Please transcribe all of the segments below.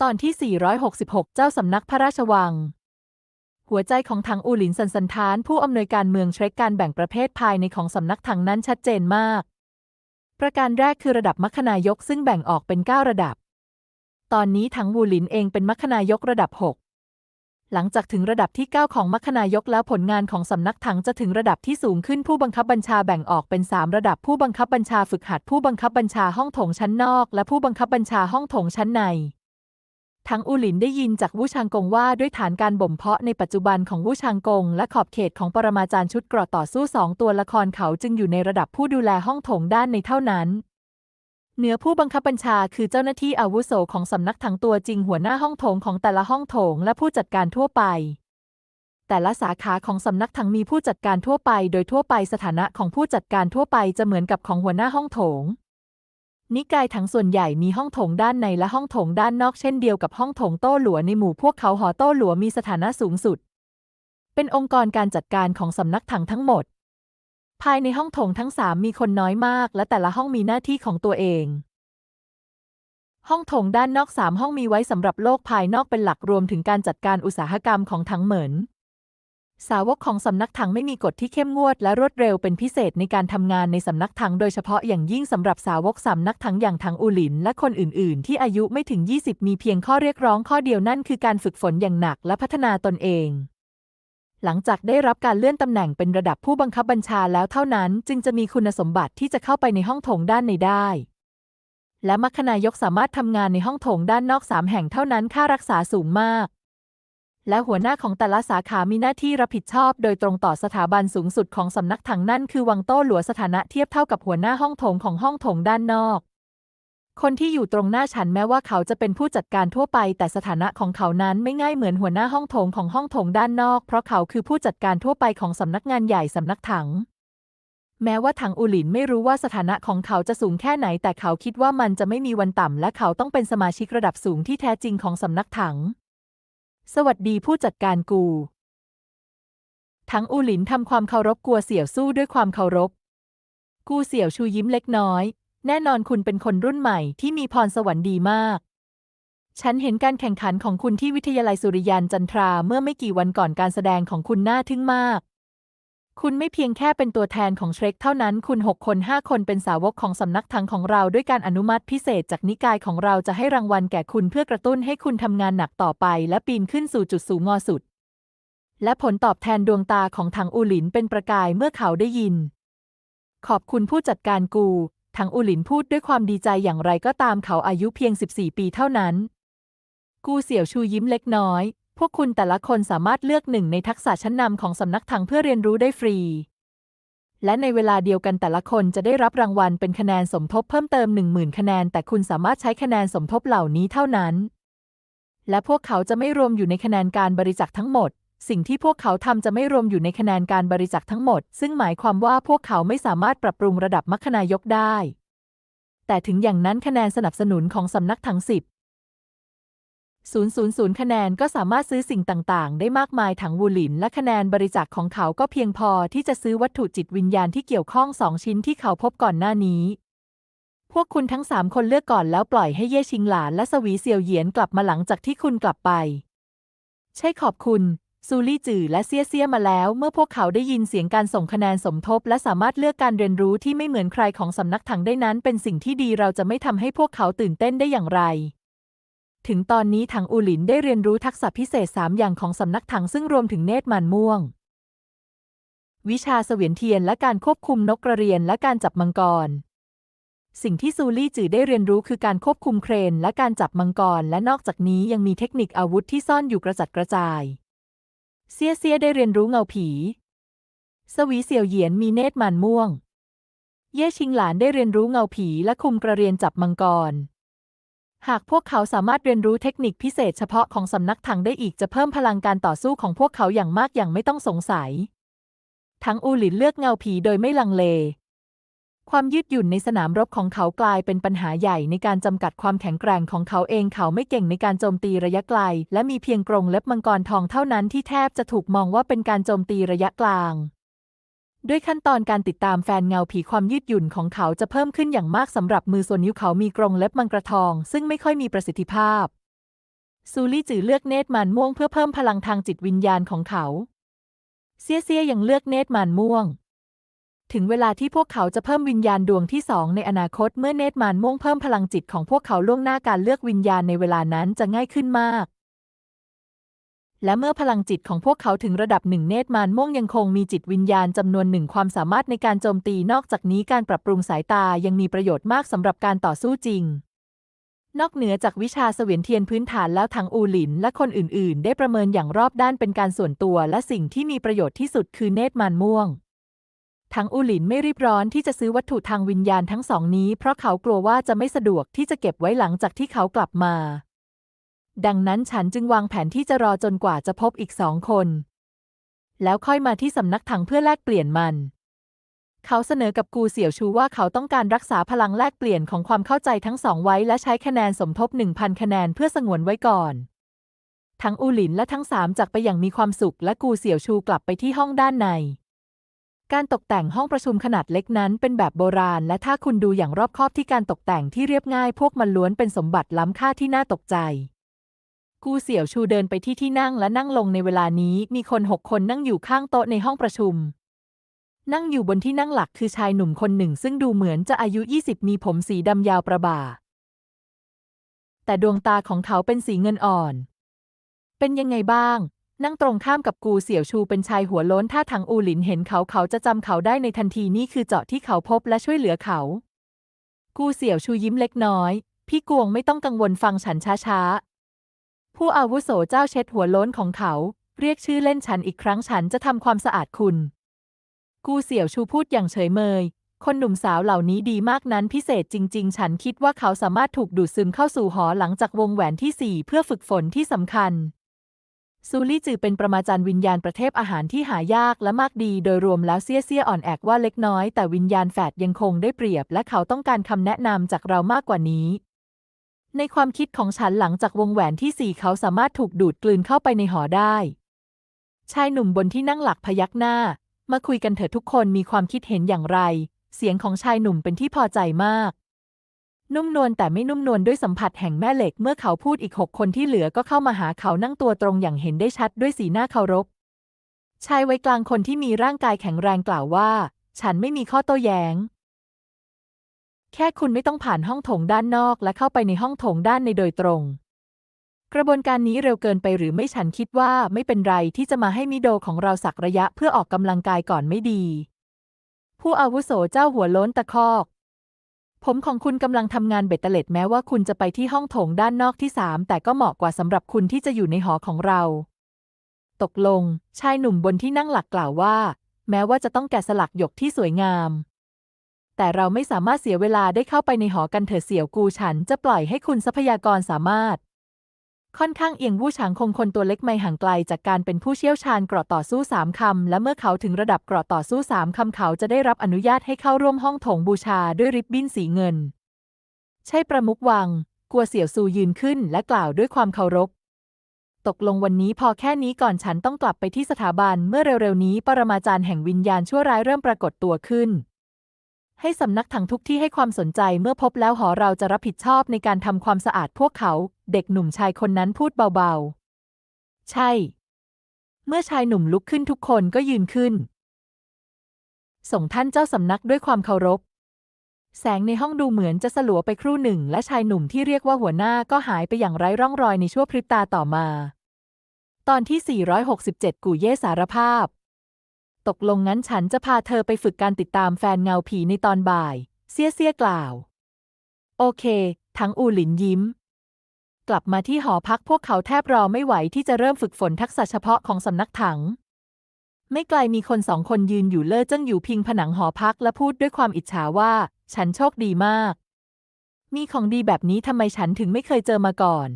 ตอนที่ 466 เจ้าสำนักพระราชวัง หัวใจของถังอูหลินสันสันทาน ผู้อำนวยการเมืองเทรคการแบ่งประเภทภายในของสำนักถังนั้นชัดเจนมาก ประการแรกคือระดับมัคคนายกซึ่งแบ่งออกเป็น 9 ระดับ ตอนนี้ถังวูหลินเองเป็นมัคคนายกระดับ 6 หลังจากถึงระดับที่ 9 ของมัคคนายกแล้วผลงานของสำนักถังจะถึงระดับที่สูงขึ้นผู้บังคับบัญชาแบ่งออกเป็น 3 ระดับผู้บังคับบัญชาฝึกหัดผู้บังคับบัญชาห้องโถงชั้นนอก และผู้บังคับบัญชาห้องโถงชั้นใน ทั้งอูหลินได้ยินจากวูชางกงว่าด้วยฐานการบ่มเพาะในปัจจุบันของวูชางกง และขอบเขตของปรมาจารย์ชุดเกราะต่อสู้สองตัวละครเขาจึงอยู่ในระดับผู้ดูแลห้องโถงด้านในเท่านั้นเหนือผู้บังคับบัญชาคือเจ้าหน้าที่อาวุโสของสำนักถังตัวจริงหัวหน้าห้องโถงของแต่ละห้องโถงและผู้จัดการทั่วไป แต่ละสาขาของสำนักถังมีผู้จัดการทั่วไป โดยทั่วไปสถานะของผู้จัดการทั่วไปจะเหมือนกับของหัวหน้าห้องโถง นิกายถังส่วนใหญ่มีห้องโถงด้านในและห้องโถงด้านนอกเช่นเดียวกับห้องโถงโต้หลัวในหมู่พวกเขาหอโต้หลัวมีสถานะสูงสุด เป็นองค์กรการจัดการของสำนักถังทั้งหมด ภายในห้องโถงทั้งสามมีคนน้อยมาก และแต่ละห้องมีหน้าที่ของตัวเอง ห้องโถงด้านนอกสามห้องมีไว้สำหรับโลกภายนอกเป็นหลักรวมถึงการจัดการอุตสาหกรรมของถังเหมิน สาวกของสำนักถังไม่มีกฎที่เข้มงวดและรวดเร็วเป็นพิเศษในการทำงานในสำนักถังโดยเฉพาะอย่างยิ่งสำหรับสาวกสำนักถังอย่างถังอูหลิน และคนอื่น ๆ ที่อายุไม่ถึง 20 มีเพียงข้อเรียกร้องข้อเดียวนั่นคือการฝึกฝนอย่างหนักและพัฒนาตนเอง หลังจากได้รับการเลื่อนตำแหน่งเป็นระดับผู้บังคับบัญชาแล้วเท่านั้น จึงจะมีคุณสมบัติที่จะเข้าไปในห้องโถงด้านในได้และมัคคนายกสามารถทำงานในห้องโถงด้านนอกสามแห่งเท่านั้นค่ารักษาสูงมาก และหัวหน้าของแต่ละสาขามีหน้าที่รับผิดชอบ โดยตรงต่อสถาบันสูงสุดของสำนักถังนั่นคือวังโต้หลัวสถานะเทียบเท่ากับหัวหน้าห้องโถงของห้องโถงด้านนอก คนที่อยู่ตรงหน้าฉันแม้ว่าเขาจะเป็นผู้จัดการทั่วไป แต่สถานะของเขานั้นไม่ง่ายเหมือนหัวหน้าห้องโถงของห้องโถงด้านนอก เพราะเขาคือผู้จัดการทั่วไปของสำนักงานใหญ่สำนักถัง แม้ว่าถังอูหลินไม่รู้ว่าสถานะของเขาจะสูงแค่ไหน แต่เขาคิดว่ามันจะไม่มีวันต่ำและเขาต้องเป็นสมาชิกระดับสูงที่แท้จริงของสำนักถัง สวัสดีผู้จัดการกู ทั้งอูหลินทำความเคารพกัวเสี่ยวสู้ด้วยความเคารพ กูเสี่ยวชูยิ้มเล็กน้อย แน่นอนคุณเป็นคนรุ่นใหม่ที่มีพรสวรรค์ดีมาก ฉันเห็นการแข่งขันของคุณที่วิทยาลัยสุริยันจันทราเมื่อไม่กี่วันก่อนการแสดงของคุณน่าทึ่งมาก คุณไม่เพียงแค่เป็นตัวแทนของเทรคเท่านั้น คุณหกคนห้าคนเป็นสาวกของสำนักถังของเราด้วยการอนุมัติพิเศษจากนิกายของเราจะให้รางวัลแก่คุณเพื่อกระตุ้นให้คุณทำงานหนักต่อไป และปีนขึ้นสู่จุดสูงงอสุด และผลตอบแทนดวงตาของถังอูหลินเป็นประกายเมื่อเขาได้ยิน ขอบคุณผู้จัดการกู ถังอูหลินพูดด้วยความดีใจอย่างไรก็ตามเขาอายุเพียง 14 ปีเท่านั้น กูเสี่ยวชูยิ้มเล็กน้อย วกคุณแต่ละคนสามารถเลือกหนึ่งในทักษะชั้นนำของสำนักถังเพื่อเรียนรู้ได้ฟรี และในเวลาเดียวกันแต่ละคนจะได้รับรางวัลเป็นคะแนนสมทบเพิ่มเติม 10,000 คะแนน แต่คุณสามารถใช้คะแนนสมทบเหล่านี้เท่านั้น และพวกเขาจะไม่รวมอยู่ในคะแนนการบริจาคทั้งหมด สิ่งที่พวกเขาทำจะไม่รวมอยู่ในคะแนนการบริจาคทั้งหมด ซึ่งหมายความว่าพวกเขาไม่สามารถปรับปรุงระดับมัคคนายกได้แต่ถึงอย่างนั้นคะแนนสนับสนุนของสำนักถังสิบ 000 คะแนนก็สามารถซื้อสิ่งต่าง ๆ ได้มากมายถังวูหลิน และคะแนนบริจาคของเขาก็เพียงพอที่จะซื้อวัตถุจิตวิญญาณที่เกี่ยวข้องสองชิ้นที่เขาพบก่อนหน้านี้ พวกคุณทั้งสามคนเลือกก่อนแล้วปล่อยให้เย่ชิงหลานและสวีเซียวเหยียนกลับมาหลังจากที่คุณกลับไป ใช่ขอบคุณซูลี่จือและเซียเซียมาแล้วเมื่อพวกเขาได้ยินเสียงการส่งคะแนนสมทบ และสามารถเลือกการเรียนรู้ที่ไม่เหมือนใครของสำนักถังได้นั้น เป็นสิ่งที่ดีเราจะไม่ทำให้พวกเขาตื่นเต้นได้อย่างไร ถึงตอนนี้ถังอูหลินได้เรียนรู้ทักษะพิเศษ 3 อย่างของสำนักถังซึ่งรวมถึงเนตรมันม่วง วิชาเสวียนเทียนและการควบคุมนกกระเรียนและการจับมังกร สิ่งที่ซูลี่จือได้เรียนรู้คือการควบคุมเครนและการจับมังกร และนอกจากนี้ยังมีเทคนิคอาวุธที่ซ่อนอยู่กระจัดกระจาย เซียเซียได้เรียนรู้เงาผี สวีเสี่ยวเหยียนมีเนตรมันม่วง เย่ชิงหลานได้เรียนรู้เงาผีและคุมกระเรียนจับมังกร หากพวกเขาสามารถเรียนรู้เทคนิคพิเศษเฉพาะของสำนักถังได้อีกจะเพิ่มพลังการต่อสู้ของพวกเขาอย่างมากอย่างไม่ต้องสงสัย ทั้งอูหลินเลือกเงาผีโดยไม่ลังเล ความยืดหยุ่นในสนามรบของเขากลายเป็นปัญหาใหญ่ในการจำกัดความแข็งแกร่งของเขาเองเขาไม่เก่งในการโจมตีระยะไกล และมีเพียงกรงเล็บมังกรทองเท่านั้นที่แทบจะถูกมองว่าเป็นการโจมตีระยะกลาง ด้วยขั้นตอนการติดตามแฟนเงาผีความยืดหยุ่นของเขาจะเพิ่มขึ้นอย่างมากสำหรับมือส่วนนิ้วเขามีกรงเล็บมังกรทอง ซึ่งไม่ค่อยมีประสิทธิภาพ ซูลี่จือเลือกเนตรมานม่วงเพื่อเพิ่มพลังทางจิตวิญญาณของเขา เซี่ยเซี่ยยังเลือกเนตรมานม่วง ถึงเวลาที่พวกเขาจะเพิ่มวิญญาณดวงที่สองในอนาคตเมื่อเนตรมานม่วงเพิ่มพลังจิตของพวกเขาล่วงหน้าการเลือกวิญญาณในเวลานั้นจะง่ายขึ้นมาก และเมื่อพลังจิตของพวกเขาถึงระดับหนึ่งเนตรมานม่วงยังคงมีจิตวิญญาณจำนวนหนึ่งความสามารถในการโจมตีนอกจากนี้การปรับปรุงสายตายังมีประโยชน์มากสำหรับการต่อสู้จริง นอกเหนือจากวิชาเสวียนเทียนพื้นฐานแล้วทางอูหลินและคนอื่น ๆ ได้ประเมินอย่างรอบด้านเป็นการส่วนตัวและสิ่งที่มีประโยชน์ที่สุดคือเนตรมานม่วงทั้งอูหลินไม่รีบร้อนที่จะซื้อวัตถุทางวิญญาณทั้งสองนี้ เพราะเขากลัวว่าจะไม่สะดวกที่จะเก็บไว้หลังจากที่เขากลับมา ดังนั้นฉันจึงวางแผนที่จะรอจนกว่าจะพบอีกสองคน แล้วค่อยมาที่สำนักถังเพื่อแลกเปลี่ยนมัน เขาเสนอกับกูเสี่ยวชูว่าเขาต้องการรักษาพลังแลกเปลี่ยนของความเข้าใจทั้งสองไว้และใช้คะแนนสมทบ 1,000 คะแนนเพื่อสงวนไว้ก่อน ทั้งอูหลินและทั้งสามจากไปอย่างมีความสุข และกูเสี่ยวชูกลับไปที่ห้องด้านในการตกแต่งห้องประชุมขนาดเล็กนั้นเป็นแบบโบราณ และถ้าคุณดูอย่างรอบคอบที่การตกแต่งที่เรียบง่าย พวกมันล้วนเป็นสมบัติล้ำค่าที่น่าตกใจ กูเสี่ยวชูเดินไปที่ที่นั่งและนั่งลงในเวลานี้มีคนหกคนนั่งอยู่ข้างโต๊ะในห้องประชุม นั่งอยู่บนที่นั่งหลักคือชายหนุ่มคนหนึ่ง ซึ่งดูเหมือนจะอายุ 20 มีผมสีดำยาวประบ่า แต่ดวงตาของเขาเป็นสีเงินอ่อน เป็นยังไงบ้าง นั่งตรงข้ามกับกูเสี่ยวชูเป็นชายหัวโล้นถ้าทางอูหลินเห็นเขาเขาจะจำเขาได้ในทันทีนี่คือเจาะที่เขาพบและช่วยเหลือเขา กูเสี่ยวชูยิ้มเล็กน้อย พี่กวงไม่ต้องกังวลฟังฉันช้าๆ ผู้อาวุโสเจ้าเช็ดหัวโล้นของเขา เรียกชื่อเล่นฉันอีกครั้งฉันจะทำความสะอาดคุณ กูเสี่ยวชูพูดอย่างเฉยเมย คนหนุ่มสาวเหล่านี้ดีมากนั้นพิเศษจริง ๆ ฉันคิดว่าเขาสามารถถูกดูดซึมเข้าสู่หอหลังจากวงแหวนที่สี่เพื่อฝึกฝนที่สำคัญซูลี่จือเป็นประมาจารย์วิญญาณประเทศอาหารที่หายากและมากดีโดยรวมแล้วเซี่ยเซี่ยอ่อนแอกว่าเล็กน้อยแต่วิญญาณแฝดยังคงได้เปรียบ และเขาต้องการคำแนะนำจากเรามากกว่านี้ ในความคิดของฉันหลังจากวงแหวนที่สี่เขาสามารถถูกดูดกลืนเข้าไปในหอได้ ชายหนุ่มบนที่นั่งหลักพยักหน้า มาคุยกันเถอะทุกคนมีความคิดเห็นอย่างไร เสียงของชายหนุ่มเป็นที่พอใจมาก นุ่มนวลแต่ไม่นุ่มนวลด้วยสัมผัสแห่งแม่เหล็กเมื่อเขาพูดอีกหกคนที่เหลือก็เข้ามาหาเขานั่งตัวตรงอย่างเห็นได้ชัดด้วยสีหน้าเคารพ ชายไวัยกลางคนที่มีร่างกายแข็งแรงกล่าวว่า ฉันไม่มีข้อโต้แย้ง แค่คุณไม่ต้องผ่านห้องโถงด้านนอกและเข้าไปในห้องโถงด้านในโดยตรง กระบวนการนี้เร็วเกินไปหรือไม่ฉันคิดว่าไม่เป็นไรที่จะมาให้มิโดของเราสักระยะเพื่อออกกำลังกายก่อนไม่ดี ผู้อาวุโสเจ้าหัวโล้นตะคอก ผมของคุณกำลังทำงานเบ็ดเตล็ดแม้ว่าคุณจะไปที่ห้องโถงด้านนอกที่สามแต่ก็เหมาะกว่าสำหรับคุณที่จะอยู่ในหอของเรา ตกลง ชายหนุ่มบนที่นั่งหลักกล่าวว่า แม้ว่าจะต้องแกะสลักหยกที่สวยงาม แต่เราไม่สามารถเสียเวลาได้เข้าไปในหอกันเถอะเสี่ยวกูฉันจะปล่อยให้คุณทรัพยากรสามารถ ค่อนข้างเอียงวู่ฉางคงคนตัวเล็กไม่ห่างไกลจากการเป็นผู้เชี่ยวชาญเกราะต่อสู้สามคำ และเมื่อเขาถึงระดับเกราะต่อสู้สามคำเขาจะได้รับอนุญาตให้เข้าร่วมห้องโถงบูชาด้วยริบบิ้นสีเงิน ใช่ประมุกวัง กัวเสี่ยวซูยืนขึ้นและกล่าวด้วยความเคารพตกลงวันนี้พอแค่นี้ก่อนฉันต้องกลับไปที่สถาบันเมื่อเร็วๆนี้ปรมาจารย์แห่งวิญญาณชั่วร้ายเริ่มปรากฏตัวขึ้น ให้สำนักถังทุกที่ให้ความสนใจเมื่อพบแล้วหอเราจะรับผิดชอบในการทำความสะอาดพวกเขา เด็กหนุ่มชายคนนั้นพูดเบาๆ ใช่ เมื่อชายหนุ่มลุกขึ้นทุกคนก็ยืนขึ้น ส่งท่านเจ้าสำนักด้วยความเคารพ แสงในห้องดูเหมือนจะสลัวไปครู่หนึ่ง และชายหนุ่มที่เรียกว่าหัวหน้าก็หายไปอย่างไร้ร่องรอยในชั่วพริบตาต่อมา ตอนที่ 467 กู่เย่สารภาพ ตกลงงั้นฉันจะพาเธอไปฝึกการติดตามแฟนเงาผีในตอนบ่ายเซี่ยเซี่ยกล่าว โอเค ทั้งอูหลินยิ้ม กลับมาที่หอพักพวกเขาแทบรอไม่ไหวที่จะเริ่มฝึกฝนทักษะเฉพาะของสำนักถัง ไม่ไกลมีคนสองคนยืนอยู่เล่อเจิ้งอยู่พิงผนังหอพักและพูดด้วยความอิจฉาว่า ฉันโชคดีมาก มีของดีแบบนี้ทำไมฉันถึงไม่เคยเจอมาก่อน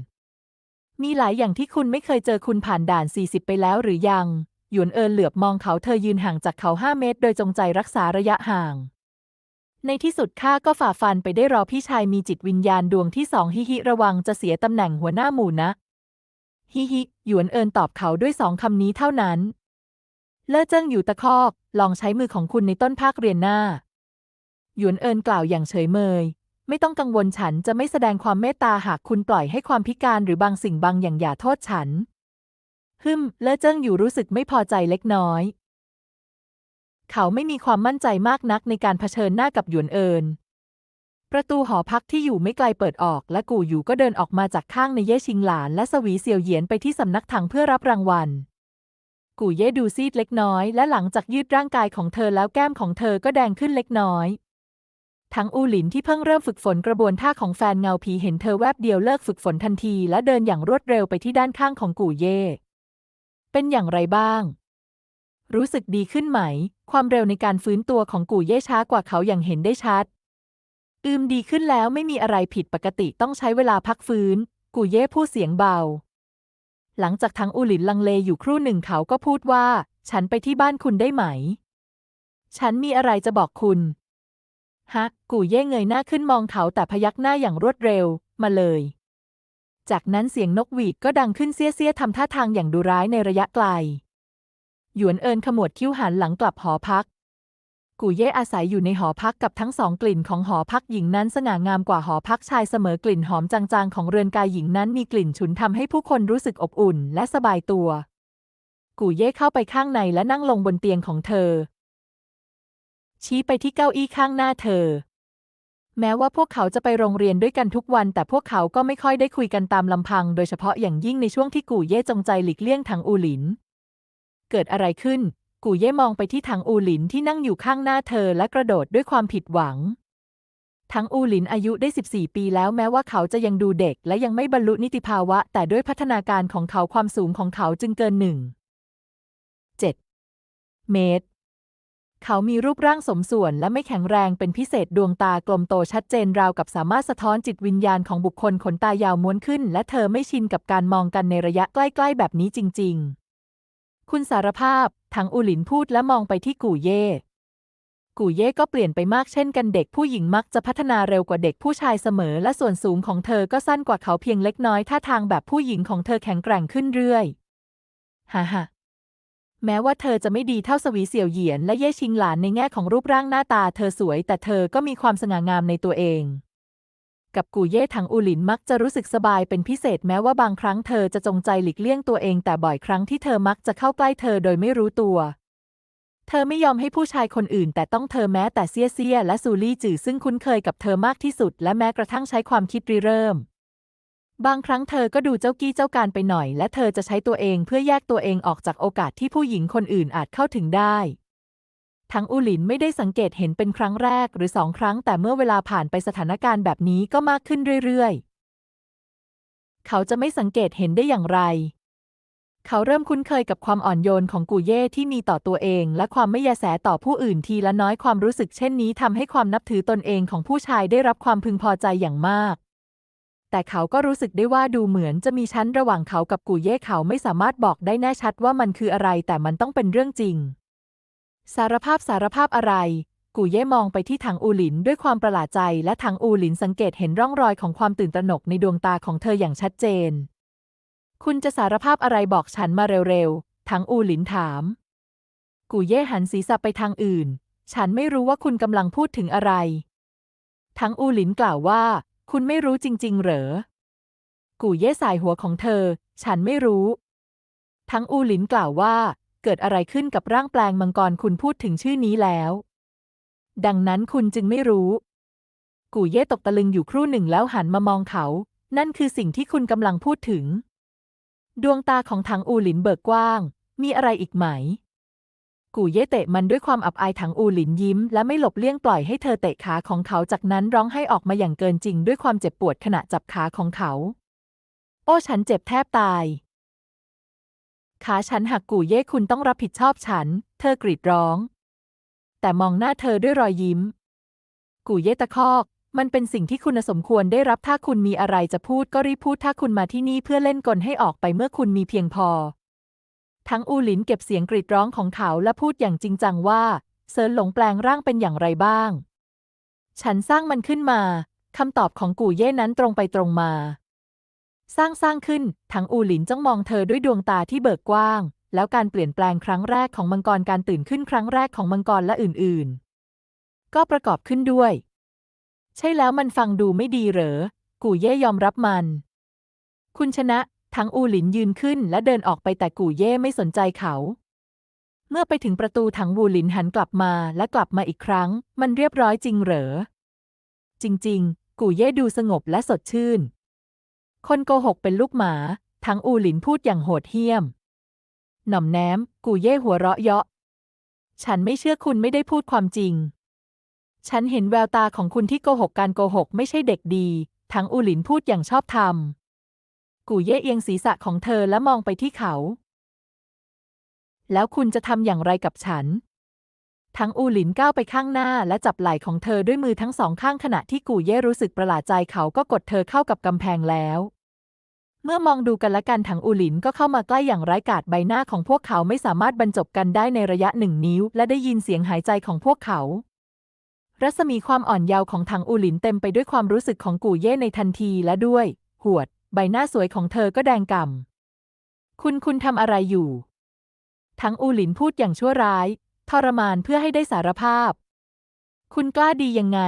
มีหลายอย่างที่คุณไม่เคยเจอคุณผ่านด่าน 40 ไปแล้วหรือยัง หยวนเอินเหลือบมองเขาเธอยืนห่างจากเขาห้าเมตร โดยจงใจรักษาระยะห่าง ในที่สุดข้าก็ฝ่าฟันไปได้รอพี่ชายมีจิตวิญญาณดวงที่สองฮิฮิระวังจะเสียตำแหน่งหัวหน้าหมู่นะ ฮิฮิหยวนเอินตอบเขาด้วยสองคำนี้เท่านั้น เล่อเจิ้งอยู่ตะคอก ลองใช้มือของคุณในต้นภาคเรียนหน้า หยวนเอินกล่าวอย่างเฉยเมย ไม่ต้องกังวลฉันจะไม่แสดงความเมตตาหากคุณปล่อยให้ความพิการหรือบางสิ่งบางอย่างอย่าโทษฉัน ฮึมเลอเจิ้งอยู่รู้สึกไม่พอใจเล็กน้อย เขาไม่มีความมั่นใจมากนักในการเผชิญหน้ากับหยวนเอิน ประตูหอพักที่อยู่ไม่ไกลเปิดออก และกู่อยู่ก็เดินออกมาจากข้างในเย่ชิงหลาน และสวีเซียวเหยียนไปที่สำนักถังเพื่อรับรางวัล กู่เย่ดูซีดเล็กน้อย และหลังจากยืดร่างกายของเธอแล้วแก้มของเธอก็แดงขึ้นเล็กน้อยทั้งอูหลินที่เพิ่งเริ่มฝึกฝนกระบวนท่าของแฟนเงาผีเห็นเธอแวบเดียวเลิกฝึกฝนทันที และเดินอย่างรวดเร็วไปที่ด้านข้างของกู่เย่ เป็นอย่างไรบ้าง รู้สึกดีขึ้นไหม ความเร็วในการฟื้นตัวของกู่เย่ช้ากว่าเขาอย่างเห็นได้ชัด อืมดีขึ้นแล้วไม่มีอะไรผิดปกติต้องใช้เวลาพักฟื้น กู่เย่พูดเสียงเบา หลังจากทั้งอูหลินลังเลอยู่ครู่หนึ่งเขาก็พูดว่า ฉันไปที่บ้านคุณได้ไหม ฉันมีอะไรจะบอกคุณฮะกู่เย่เงยหน้าขึ้นมองเขาแต่พยักหน้าอย่างรวดเร็ว มาเลย จากนั้นเสียงนกหวีดก็ดังขึ้นเสี้ยๆทำท่าทางอย่างดุร้ายในระยะไกล หยวนเอินขมวดคิ้วหันหลังกลับหอพัก กู่เย่อาศัยอยู่ในหอพักกับทั้งสองกลิ่นของหอพักหญิงนั้นสง่างามกว่าหอพักชายเสมอกลิ่นหอมจางๆ ของเรือนกายหญิงนั้นมีกลิ่นฉุนทำให้ผู้คนรู้สึกอบอุ่นและสบายตัว กู่เย่เข้าไปข้างในและนั่งลงบนเตียงของเธอ ชี้ไปที่เก้าอี้ข้างหน้าเธอ แม้ว่าพวกเขาจะไปโรงเรียนด้วยกันทุกวัน แต่พวกเขาก็ไม่ค่อยได้คุยกันตามลำพัง โดยเฉพาะอย่างยิ่งในช่วงที่กู่เย่จงใจหลีกเลี่ยงทางอูหลิน เกิดอะไรขึ้น กู่เย่มองไปที่ทางอูหลินที่นั่งอยู่ข้างหน้าเธอและกระโดดด้วยความผิดหวังทั้งอูหลินอายุได้ 14 ปีแล้วแม้ว่าเขาจะยังดูเด็กและยังไม่บรรลุนิติภาวะ แต่ด้วยพัฒนาการของเขาความสูงของเขาจึงเกินหนึ่งเจ็ดเมตร เขามีรูปร่างสมส่วนและไม่แข็งแรงเป็นพิเศษดวงตากลมโตชัดเจนราวกับสามารถสะท้อนจิตวิญญาณของบุคคลขนตายาวม้วนขึ้น และเธอไม่ชินกับการมองกันในระยะใกล้ๆแบบนี้จริง ๆ คุณสารภาพถังอูหลินพูดและมองไปที่กู่เย่ กู่เย่ก็เปลี่ยนไปมากเช่นกันเด็กผู้หญิงมักจะพัฒนาเร็วกว่าเด็กผู้ชายเสมอ และส่วนสูงของเธอก็สั้นกว่าเขาเพียงเล็กน้อยท่าทางแบบผู้หญิงของเธอแข็งแกร่งขึ้นเรื่อยฮ่าฮ่า แม้ว่าเธอจะไม่ดีเท่าสวีเสี่ยวเหยียนและเย่ชิงหลานในแง่ของรูปร่างหน้าตาเธอสวย แต่เธอก็มีความสง่างามในตัวเอง กับกูเย่ถังอูหลินมักจะรู้สึกสบายเป็นพิเศษแม้ว่าบางครั้งเธอจะจงใจหลีกเลี่ยงตัวเองแต่บ่อยครั้งที่เธอมักจะเข้าใกล้เธอโดยไม่รู้ตัว เธอไม่ยอมให้ผู้ชายคนอื่น แต่ต้องเธอแม้แต่เซียเซียและซูลี่จือซึ่งคุ้นเคยกับเธอมากที่สุด และแม้กระทั่งใช้ความคิดริเริ่ม บางครั้งเธอก็ดูเจ้ากี้เจ้าการไปหน่อย และเธอจะใช้ตัวเองเพื่อแยกตัวเองออกจากโอกาสที่ผู้หญิงคนอื่นอาจเข้าถึงได้ ทั้งอูหลินไม่ได้สังเกตเห็นเป็นครั้งแรกหรือสองครั้ง แต่เมื่อเวลาผ่านไปสถานการณ์แบบนี้ก็มากขึ้นเรื่อยๆ เขาจะไม่สังเกตเห็นได้อย่างไร เขาเริ่มคุ้นเคยกับความอ่อนโยนของกูเย่ที่มีต่อตัวเอง และความไม่แยแสต่อผู้อื่นทีละน้อยความรู้สึกเช่นนี้ทำให้ความนับถือตนเองของผู้ชายได้รับความพึงพอใจอย่างมาก แต่เขาก็รู้สึกได้ว่าดูเหมือนจะมีชั้นระหว่างเขากับกูเย่เขาไม่สามารถบอกได้แน่ชัดว่ามันคืออะไรแต่มันต้องเป็นเรื่องจริง สารภาพสารภาพอะไร กูเย่มองไปที่ถังอูหลินด้วยความประหลาดใจ และถังอูหลินสังเกตเห็นร่องรอยของความตื่นตระหนกในดวงตาของเธออย่างชัดเจน คุณจะสารภาพอะไรบอกฉันมาเร็วๆถังอูหลินถาม กูเย่หันศีรษะไปทางอื่น ฉันไม่รู้ว่าคุณกำลังพูดถึงอะไรถังอูหลินกล่าวว่า คุณไม่รู้จริง ๆ เหรอ กูเย่สายหัวของเธอ ฉันไม่รู้ ทั้งอูหลินกล่าวว่า เกิดอะไรขึ้นกับร่างแปลงมังกรคุณพูดถึงชื่อนี้แล้ว ดังนั้นคุณจึงไม่รู้ กูเย่ตกตะลึงอยู่ครู่หนึ่งแล้วหันมามองเขา นั่นคือสิ่งที่คุณกำลังพูดถึง ดวงตาของถังอูหลินเบิกกว้าง มีอะไรอีกไหม กูเย่เตะมันด้วยความอับอายถังอูหลินยิ้ม และไม่หลบเลี่ยงปล่อยให้เธอเตะขาของเขาจากนั้นร้องให้ออกมาอย่างเกินจริงด้วยความเจ็บปวดขณะจับขาของเขา โอ้ฉันเจ็บแทบตาย ขาฉันหักกูเย่คุณต้องรับผิดชอบฉัน เธอกรีดร้อง แต่มองหน้าเธอด้วยรอยยิ้ม กูเย่ตะคอกมันเป็นสิ่งที่คุณสมควรได้รับถ้าคุณมีอะไรจะพูดก็รีบพูดถ้าคุณมาที่นี่เพื่อเล่นกลให้ออกไปเมื่อคุณมีเพียงพอ ทั้งอูหลินเก็บเสียงกรีดร้องของเขาและพูดอย่างจริงจังว่าเซินหลงแปลงร่างเป็นอย่างไรบ้าง ฉันสร้างมันขึ้นมาคำตอบของกูเย่นั้นตรงไปตรงมา สร้างสร้างขึ้น ทั้งอูหลินจ้องมองเธอด้วยดวงตาที่เบิกกว้าง แล้วการเปลี่ยนแปลงครั้งแรกของมังกรการตื่นขึ้นครั้งแรกของมังกรและอื่นๆ ก็ประกอบขึ้นด้วย ใช่แล้วมันฟังดูไม่ดีเหรอ กูเย่ยอมรับมัน คุณชนะ ทั้งอูหลินยืนขึ้นและเดินออกไปแต่กู่เย่ไม่สนใจเขา เมื่อไปถึงประตูถังวูหลินหันกลับมาและกลับมาอีกครั้ง มันเรียบร้อยจริงเหรอ จริง ๆ กู่เย่ดูสงบและสดชื่น คนโกหกเป็นลูกหมา ทั้งอูหลินพูดอย่างโหดเหี้ยม หน่อมแนม กู่เย่หัวเราะเยาะ ฉันไม่เชื่อคุณไม่ได้พูดความจริง ฉันเห็นแววตาของคุณที่โกหกการโกหกไม่ใช่เด็กดี ทั้งอูหลินพูดอย่างชอบธรรม กูเย่เอียงศีรษะของเธอและมองไปที่เขา แล้วคุณจะทำอย่างไรกับฉัน ทั้งอูหลินก้าวไปข้างหน้าและจับไหล่ของเธอด้วยมือทั้งสองข้างขณะที่กูเย่รู้สึกประหลาดใจเขาก็กดเธอเข้ากับกำแพงแล้วเมื่อมองดูกันและกันถังอูหลินก็เข้ามาใกล้อย่างไร้กาดใบหน้าของพวกเขาไม่สามารถบรรจบกันได้ในระยะหนึ่งนิ้ว และได้ยินเสียงหายใจของพวกเขา รัศมีความอ่อนเยาว์ของถังอูหลินเต็มไปด้วยความรู้สึกของกูเย่ในทันทีและด้วย หวด ใบหน้าสวยของเธอก็แดงก่ำ คุณคุณทำอะไรอยู่ ทั้งอูหลินพูดอย่างชั่วร้าย ทรมานเพื่อให้ได้สารภาพ คุณกล้าดียังไง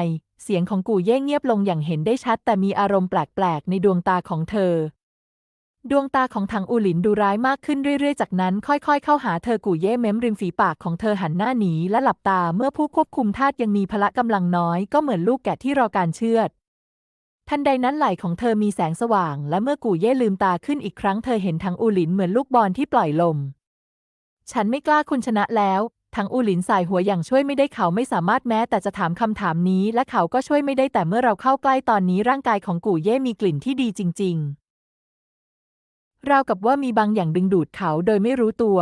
เสียงของกูเย่เงียบลงอย่างเห็นได้ชัด แต่มีอารมณ์แปลกๆ ในดวงตาของเธอ ดวงตาของถังอูหลินดูร้ายมากขึ้นเรื่อยๆ จากนั้นค่อยๆ เข้าหาเธอกูเย่เม้มริมฝีปากของเธอหันหน้าหนีและหลับตาเมื่อผู้ควบคุมทาสยังมีพละกำลังน้อยก็เหมือนลูกแกะที่รอการเชือด ทันใดนั้นไหล่ของเธอมีแสงสว่าง และเมื่อกูเย่ลืมตาขึ้นอีกครั้งเธอเห็นถังอูหลินเหมือนลูกบอลที่ปล่อยลม ฉันไม่กล้าคุณชนะแล้วทั้งอูหลินสายหัวอย่างช่วยไม่ได้เขาไม่สามารถแม้แต่จะถามคำถามนี้ และเขาก็ช่วยไม่ได้แต่เมื่อเราเข้าใกล้ตอนนี้ร่างกายของกูเย่มีกลิ่นที่ดีจริง ๆ ราวกับว่ามีบางอย่างดึงดูดเขาโดยไม่รู้ตัว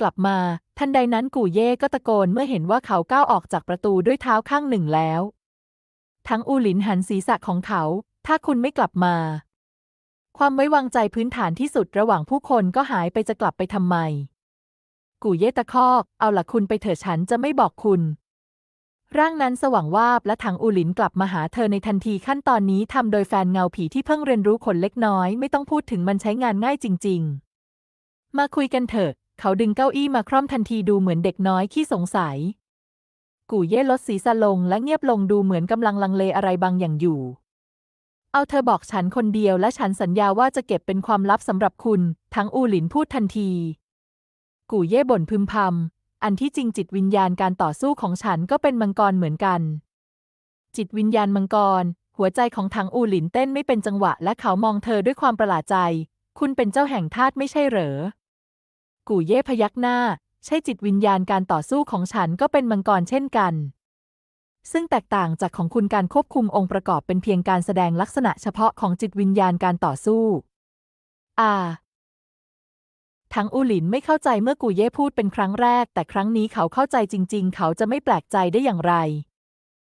กลับมา ทันใดนั้นกูเย่ก็ตะโกนเมื่อเห็นว่าเขาก้าวออกจากประตูด้วยเท้าข้างหนึ่งแล้ว ทั้งอูหลินหันศีรษะของเขา ถ้าคุณไม่กลับมา ความไว้วางใจพื้นฐานที่สุดระหว่างผู้คนก็หายไปจะกลับไปทำไม กูเยตะคอก เอาล่ะคุณไปเถอะฉันจะไม่บอกคุณ ร่างนั้นสว่างวาบและถังอูหลินกลับมาหาเธอในทันทีขั้นตอนนี้ทำโดยแฟนเงาผีที่เพิ่งเรียนรู้ขนเล็กน้อย ไม่ต้องพูดถึงมันใช้งานง่ายจริง ๆ มาคุยกันเถอะ เขาดึงเก้าอี้มาคร่อมทันทีดูเหมือนเด็กน้อยขี้สงสัย กูเย่ลดศีรษะลงและเงียบลงดูเหมือนกำลังลังเลอะไรบางอย่างอยู่ เอาเธอบอกฉันคนเดียวและฉันสัญญาว่าจะเก็บเป็นความลับสำหรับคุณ ทั้งอูหลินพูดทันที กูเย่บ่นพึมพำ อันที่จริงจิตวิญญาณการต่อสู้ของฉันก็เป็นมังกรเหมือนกัน จิตวิญญาณมังกร หัวใจของทังอูหลินเต้นไม่เป็นจังหวะ และเขามองเธอด้วยความประหลาดใจ คุณเป็นเจ้าแห่งทาสไม่ใช่เหรอ กูเย่พยักหน้า ใช่จิตวิญญาณการต่อสู้ของฉันก็เป็นมังกรเช่นกัน ซึ่งแตกต่างจากของคุณการควบคุมองค์ประกอบเป็นเพียงการแสดงลักษณะเฉพาะของจิตวิญญาณการต่อสู้ อ่า ทั้งอูหลินไม่เข้าใจเมื่อกูเย่พูดเป็นครั้งแรก แต่ครั้งนี้เขาเข้าใจจริง ๆ เขาจะไม่แปลกใจได้อย่างไร